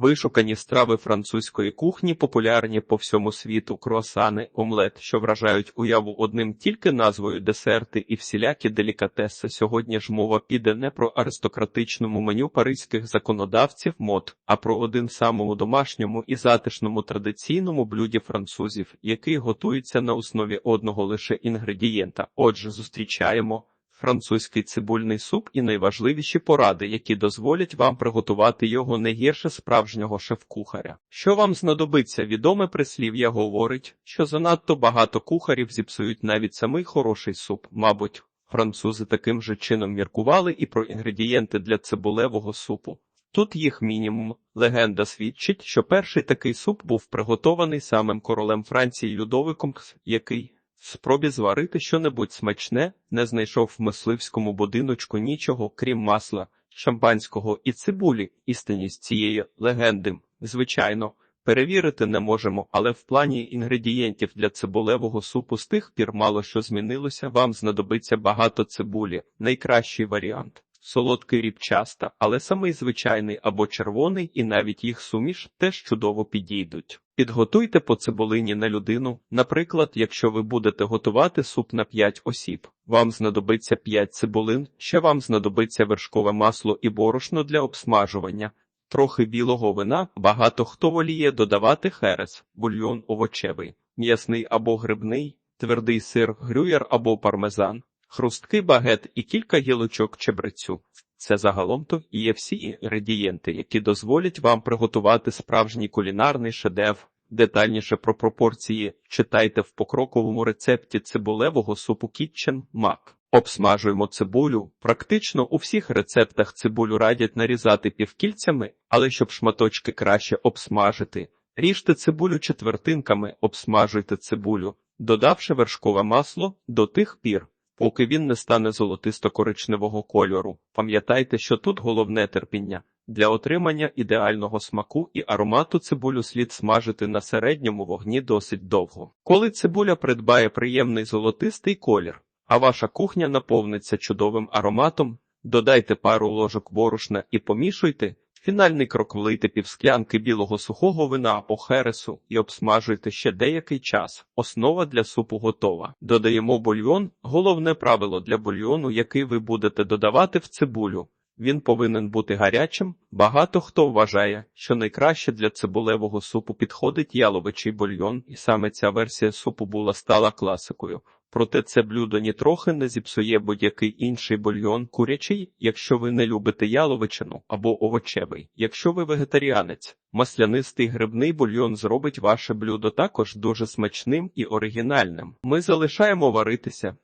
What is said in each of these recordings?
Вишукані страви французької кухні популярні по всьому світу круасани, омлет, що вражають уяву одним тільки назвою десерти і всілякі делікатеси. Сьогодні ж мова піде не про аристократичному меню паризьких законодавців мод, а про один самому домашньому і затишному традиційному блюді французів, який готується на основі одного лише інгредієнта. Отже, зустрічаємо французький цибульний суп і найважливіші поради, які дозволять вам приготувати його не гірше справжнього шеф-кухаря. Що вам знадобиться, відоме прислів'я говорить, що занадто багато кухарів зіпсують навіть самий хороший суп, мабуть. Французи таким же чином міркували і про інгредієнти для цибулевого супу. Тут їх мінімум. Легенда свідчить, що перший такий суп був приготований самим королем Франції Людовиком, який спробі зварити щонебудь смачне, не знайшов в мисливському будиночку нічого, крім масла, шампанського і цибулі. Істинність цієї легенди, звичайно, перевірити не можемо, але в плані інгредієнтів для цибулевого супу з тих пір мало що змінилося. Вам знадобиться багато цибулі, найкращий варіант. Солодкий рібчаста, але самий звичайний або червоний, і навіть їх суміш теж чудово підійдуть. Підготуйте по цибулині на людину. Наприклад, якщо ви будете готувати суп на 5 осіб, вам знадобиться 5 цибулин, ще вам знадобиться вершкове масло і борошно для обсмажування, трохи білого вина, багато хто воліє додавати херес, бульйон овочевий, м'ясний або грибний, твердий сир, грюєр або пармезан хрусткий багет і кілька гілочок чебрецю. Це загалом то і є всі інгредієнти, які дозволять вам приготувати справжній кулінарний шедевр. Детальніше про пропорції читайте в покроковому рецепті цибулевого супу Kitchen Мак. Обсмажуємо цибулю. Практично у всіх рецептах цибулю радять нарізати півкільцями, але щоб шматочки краще обсмажити. Ріжте цибулю четвертинками, обсмажуйте цибулю, додавши вершкове масло до тих пір, поки він не стане золотисто-коричневого кольору. Пам'ятайте, що тут головне терпіння. Для отримання ідеального смаку і аромату цибулю слід смажити на середньому вогні досить довго. Коли цибуля придбає приємний золотистий колір, а ваша кухня наповниться чудовим ароматом, додайте пару ложок борошна і помішуйте. Фінальний крок влийте півсклянки білого сухого вина або хересу і обсмажуйте ще деякий час. Основа для супу готова. Додаємо бульйон. Головне правило для бульйону, який ви будете додавати в цибулю. Він повинен бути гарячим. Багато хто вважає, що найкраще для цибулевого супу підходить яловичий бульйон, і саме ця версія супу була стала класикою. Проте це блюдо нітрохи не зіпсує будь-який інший бульйон курячий, якщо ви не любите яловичину або овочевий. Якщо ви вегетаріанець, маслянистий грибний бульйон зробить ваше блюдо також дуже смачним і оригінальним. Ми залишаємо варитися.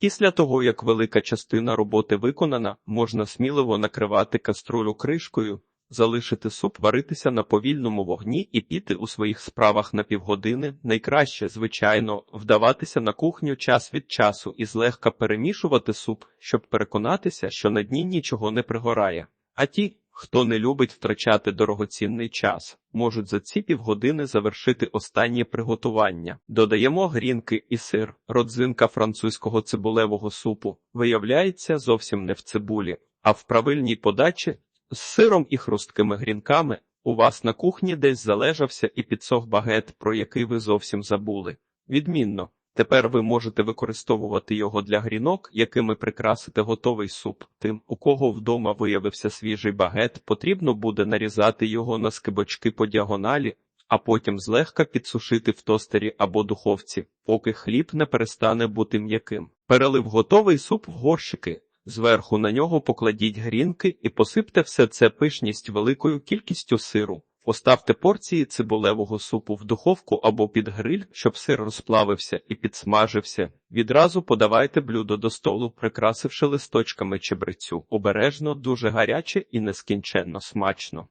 Після того, як велика частина роботи виконана, можна сміливо накривати каструлю кришкою, залишити суп варитися на повільному вогні і піти у своїх справах на півгодини. Найкраще, звичайно, вдаватися на кухню час від часу і злегка перемішувати суп, щоб переконатися, що на дні нічого не пригорає. А ті, хто не любить втрачати дорогоцінний час, можуть за ці півгодини завершити останнє приготування. Додаємо грінки і сир. Родзинка французького цибулевого супу виявляється зовсім не в цибулі, а в правильній подачі з сиром і хрусткими грінками. У вас на кухні десь залежався і підсох багет, про який ви зовсім забули. Відмінно. Тепер ви можете використовувати його для грінок, якими прикрасити готовий суп. Тим, у кого вдома виявився свіжий багет, потрібно буде нарізати його на скибочки по діагоналі, а потім злегка підсушити в тостері або духовці, поки хліб не перестане бути м'яким. Перелив готовий суп в горщики. Зверху на нього покладіть грінки і посипте все це пишність великою кількістю сиру. Поставте порції цибулевого супу в духовку або під гриль, щоб сир розплавився і підсмажився. Відразу подавайте блюдо до столу, прикрасивши листочками чебрецю. Обережно, дуже гаряче і нескінченно смачно.